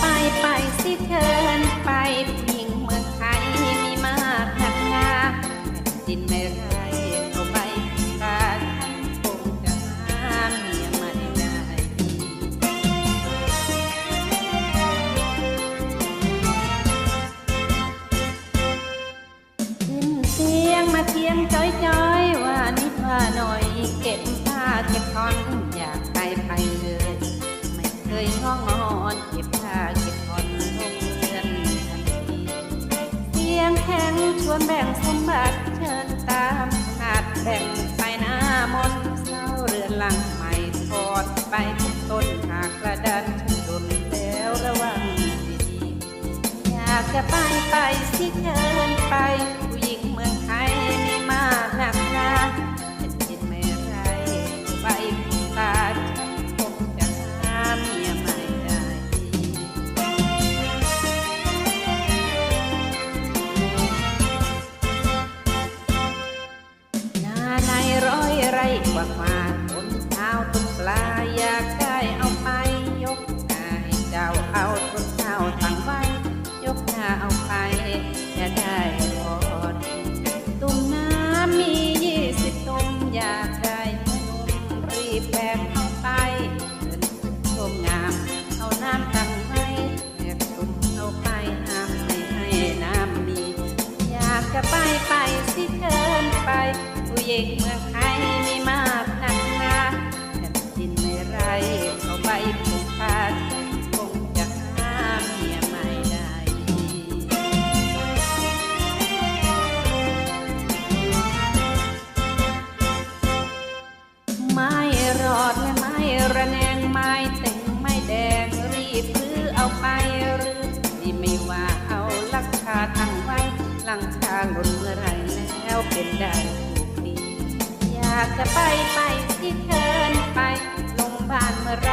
ไปไปสิเชิญไปผู้หงเมืองไทมีมากนักหาดินไม่ไรเข้าไปผ่านคงจะหเมียไม่ได้ ขึ้นเสียงมาเทียงจ้อยจ้ว่านิดาหน่อยเก็บผ้าเก็บทอนอยากไปไปเลย ไม่เคยง้องอนเก็บ งชวนแบ่งสมบัติเชิญตามขนาดแบ่งไปหน้ามนต์เศร้าเรือนหลังใหม่ทอดไปทุกต้นหากกระดันฉันดนแล้วระวังดีๆอยากจะไปไปสิเกินไป ว่ากว่าคนเช้าต้นปลาอยากได้เอาไป ยกหน้าให้เจ้าเอาต้นเช้าตั้งไว้ ยกหน้าเอาไปจะได้พอดีตุ่มน้ำมียี่สิบตุ่มอยากได้นุ่มรีบแบกเอาไปเดินชมงาม เอาน้ำตั้งไว้แบกตุ่มเอาไปน้ำไม่ให้น้ำมี อยากจะไปไปสิเกินไปผู้หญิงเมืองไทยมี ม่แต่งไม่แดงรีบซื้อเอาไปหรือที่ไม่ว่าเอาลักคาทั้งไว้ลังคาหล่นเมื่อไหรแล้วเป็นได้ถูกดีอยากจะไปไปที่เกินไปลงบ้านเมื่อไร